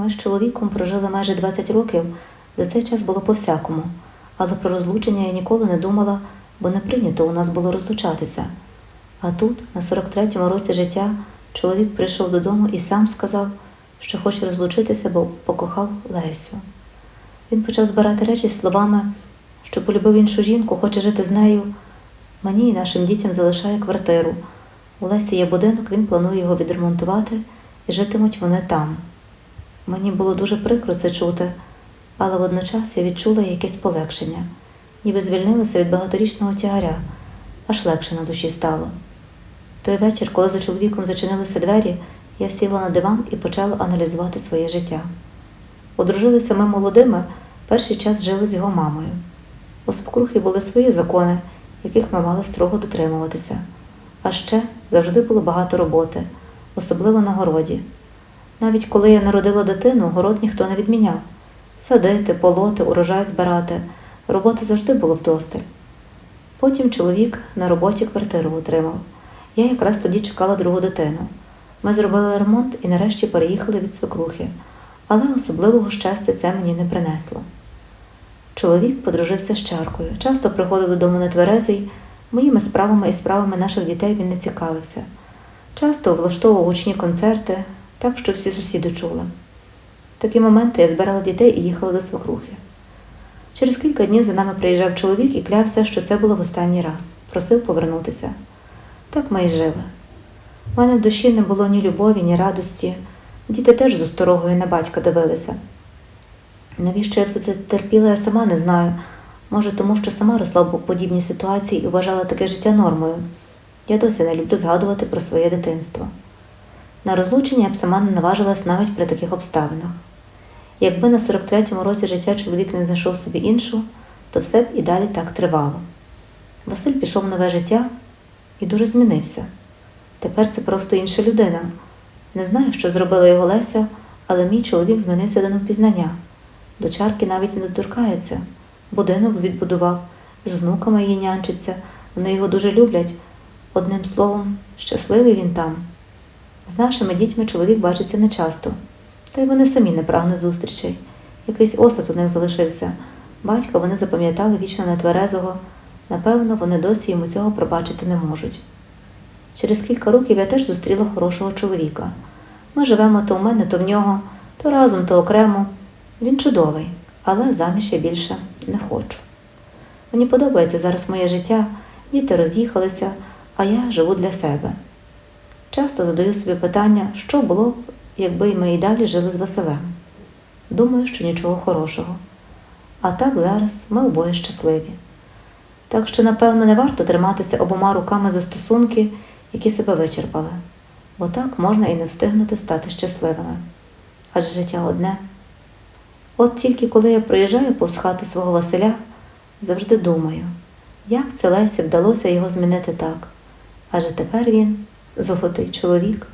Ми з чоловіком прожили майже 20 років, за цей час було по-всякому, але про розлучення я ніколи не думала, бо не прийнято у нас було розлучатися. А тут, на 43-му році життя, чоловік прийшов додому і сам сказав, що хоче розлучитися, бо покохав Лесю. Він почав збирати речі з словами, що полюбив іншу жінку, хоче жити з нею. Мені і нашим дітям залишає квартиру. У Лесі є будинок, він планує його відремонтувати і житимуть вони там. Мені було дуже прикро це чути, але водночас я відчула якесь полегшення, ніби звільнилася від багаторічного тягаря, аж легше на душі стало. Той вечір, коли за чоловіком зачинилися двері, я сіла на диван і почала аналізувати своє життя. Одружилися ми молодими, перший час жили з його мамою. У свекрухи були свої закони, яких ми мали строго дотримуватися. А ще завжди було багато роботи, особливо на городі. Навіть коли я народила дитину, город ніхто не відміняв. Садити, полоти, урожай збирати. Роботи завжди було вдосталь. Потім чоловік на роботі квартиру отримав. Я якраз тоді чекала другу дитину. Ми зробили ремонт і нарешті переїхали від свекрухи, але особливого щастя це мені не принесло. Чоловік подружився з чаркою, часто приходив додому нетверезий, моїми справами і справами наших дітей він не цікавився. Часто влаштовував гучні концерти, так що всі сусіди чули. В такі моменти я збирала дітей і їхала до свекрухи. Через кілька днів за нами приїжджав чоловік і клявся, що це було в останній раз, просив повернутися. Так ми й жили. У мене в душі не було ні любові, ні радості. Діти теж з осторогою на батька дивилися. Навіщо я все це терпіла, я сама не знаю. Може, тому що сама росла в подібній ситуації і вважала таке життя нормою. Я досі не люблю згадувати про своє дитинство. На розлучення я б сама не наважилась навіть при таких обставинах. Якби на 43-му році життя чоловік не знайшов собі іншу, то все б і далі так тривало. Василь пішов в нове життя і дуже змінився. Тепер це просто інша людина. Не знаю, що зробила його Леся, але мій чоловік змінився до невпізнання. До чарки навіть не доторкається. Будинок відбудував, з внуками її нянчиться, вони його дуже люблять. Одним словом, щасливий він там. З нашими дітьми чоловік бачиться нечасто, та й вони самі не прагнуть зустрічей. Якийсь осад у них залишився. Батька вони запам'ятали вічно нетверезого. Напевно, вони досі йому цього пробачити не можуть. Через кілька років я теж зустріла хорошого чоловіка. Ми живемо то в мене, то в нього, то разом, то окремо. Він чудовий, але заміж я більше не хочу. Мені подобається зараз моє життя, діти роз'їхалися, а я живу для себе. Часто задаю собі питання, що було б, якби ми і далі жили з Василем. Думаю, що нічого хорошого. А так зараз ми обоє щасливі. Так що, напевно, не варто триматися обома руками за стосунки, які себе вичерпали, бо так можна і не встигнути стати щасливими. Адже життя одне. От тільки коли я проїжджаю повз хату свого Василя, завжди думаю, як це Лесі вдалося його змінити так, адже тепер він золотий чоловік.